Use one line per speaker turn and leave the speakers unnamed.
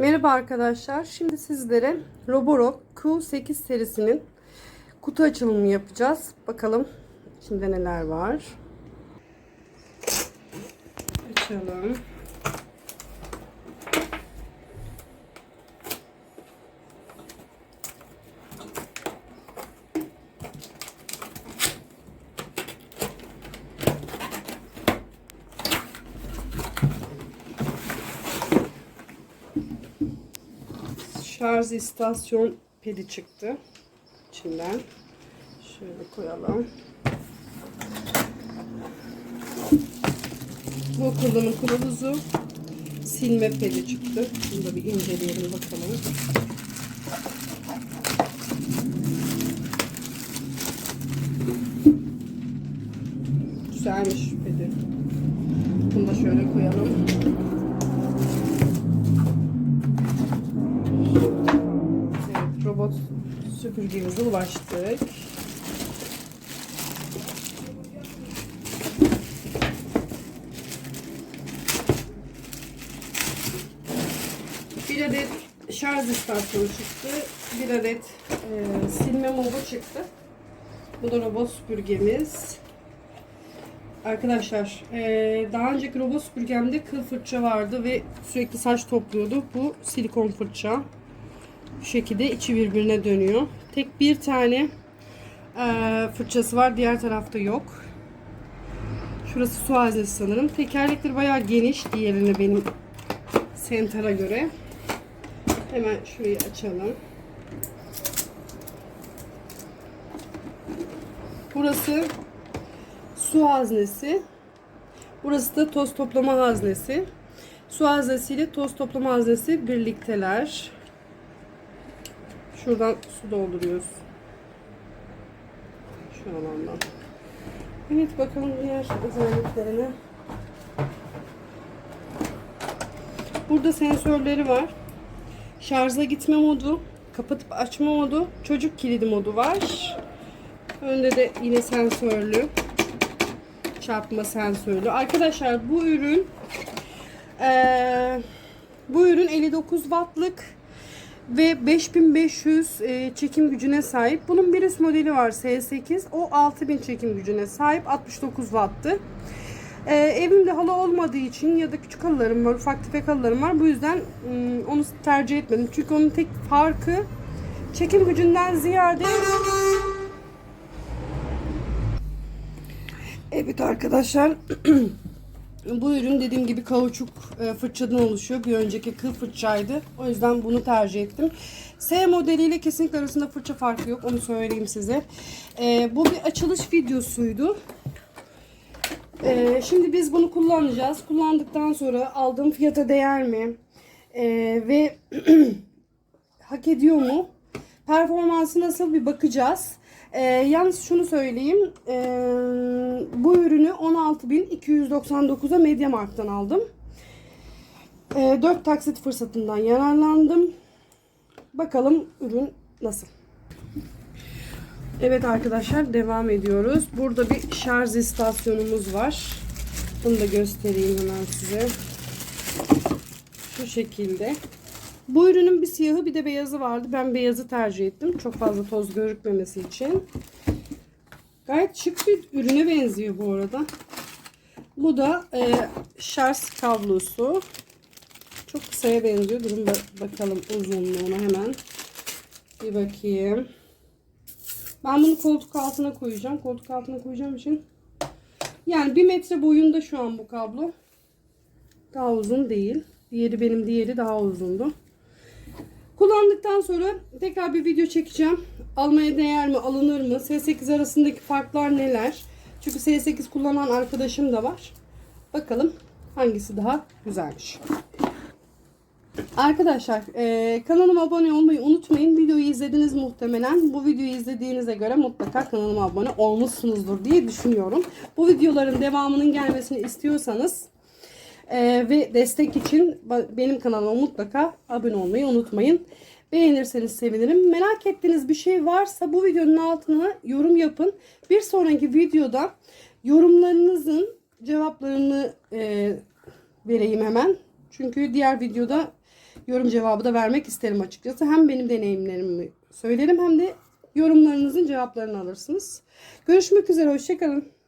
Merhaba arkadaşlar. Şimdi sizlere Roborock Q8 serisinin kutu açılımı yapacağız. Bakalım içinde neler var. Açalım. Şarj istasyon pili çıktı içinden. Şöyle koyalım. Bu kullanım kılavuzu silme pili çıktı. Bunu da bir inceleyelim bakalım. Güzelmiş pili. Bunu da şöyle koyalım. Süpürgemize ulaştık. Bir adet şarj istasyonu çıktı. Bir adet e, silme mobu çıktı. Bu da robot süpürgemiz. Arkadaşlar e, daha önceki robot süpürgemde kıl fırça vardı ve sürekli saç topluyordu. Bu silikon fırça. Bu şekilde içi birbirine dönüyor. Tek bir tane e, fırçası var. Diğer tarafta yok. Şurası su haznesi sanırım. Tekerlekleri bayağı geniş. Diğerine benim Sentar'a göre. Hemen şurayı açalım. Burası su haznesi. Burası da toz toplama haznesi. Su haznesi ile toz toplama haznesi birlikteler. Şuradan su dolduruyoruz. Şu alandan. Evet bakalım diğer özelliklerine. Burada sensörleri var. Şarja gitme modu, kapatıp açma modu, çocuk kilidi modu var. Önde de yine sensörlü çarpma sensörlü. Arkadaşlar bu ürün eee, bu ürün 59 wattlık ve 5500 e, çekim gücüne sahip. Bunun bir üst modeli var S8. O 6000 çekim gücüne sahip. 69 watt'tı. E, evimde halı olmadığı için ya da küçük halılarım var, ufak tefek halılarım var. Bu yüzden ım, onu tercih etmedim. Çünkü onun tek farkı çekim gücünden ziyade Evet arkadaşlar bu ürün dediğim gibi kauçuk e, fırçadan oluşuyor. Bir önceki kıl fırçaydı. O yüzden bunu tercih ettim. S modeliyle kesinlikle arasında fırça farkı yok. Onu söyleyeyim size. E, bu bir açılış videosuydu. E, şimdi biz bunu kullanacağız. Kullandıktan sonra aldığım fiyata değer mi? Ve hak ediyor mu? Performansı nasıl bir bakacağız. Ee, yalnız şunu söyleyeyim. Ee, bu ürünü 16.299'a Mediamarkt'tan aldım. Ee, 4 taksit fırsatından yararlandım. Bakalım ürün nasıl. Evet arkadaşlar devam ediyoruz. Burada bir şarj istasyonumuz var. Bunu da göstereyim hemen size. Şu şekilde. Bu ürünün bir siyahı bir de beyazı vardı. Ben beyazı tercih ettim. Çok fazla toz görükmemesi için. Gayet şık bir ürüne benziyor bu arada. Bu da e, şarj kablosu. Çok kısaya benziyor. Durun ba- bakalım uzunluğuna hemen. Bir bakayım. Ben bunu koltuk altına koyacağım. Koltuk altına koyacağım için. Yani bir metre boyunda şu an bu kablo. Daha uzun değil. Diğeri benim diğeri daha uzundu. Kullandıktan sonra tekrar bir video çekeceğim. Almaya değer mi, alınır mı? S8 arasındaki farklar neler? Çünkü S8 kullanan arkadaşım da var. Bakalım hangisi daha güzelmiş. Arkadaşlar e, kanalıma abone olmayı unutmayın. Videoyu izlediniz muhtemelen. Bu videoyu izlediğinize göre mutlaka kanalıma abone olmuşsunuzdur diye düşünüyorum. Bu videoların devamının gelmesini istiyorsanız ee, ve destek için benim kanalıma mutlaka abone olmayı unutmayın. Beğenirseniz sevinirim. Merak ettiğiniz bir şey varsa bu videonun altına yorum yapın. Bir sonraki videoda yorumlarınızın cevaplarını e, vereyim hemen. Çünkü diğer videoda yorum cevabı da vermek isterim açıkçası. Hem benim deneyimlerimi söylerim hem de yorumlarınızın cevaplarını alırsınız. Görüşmek üzere. Hoşçakalın.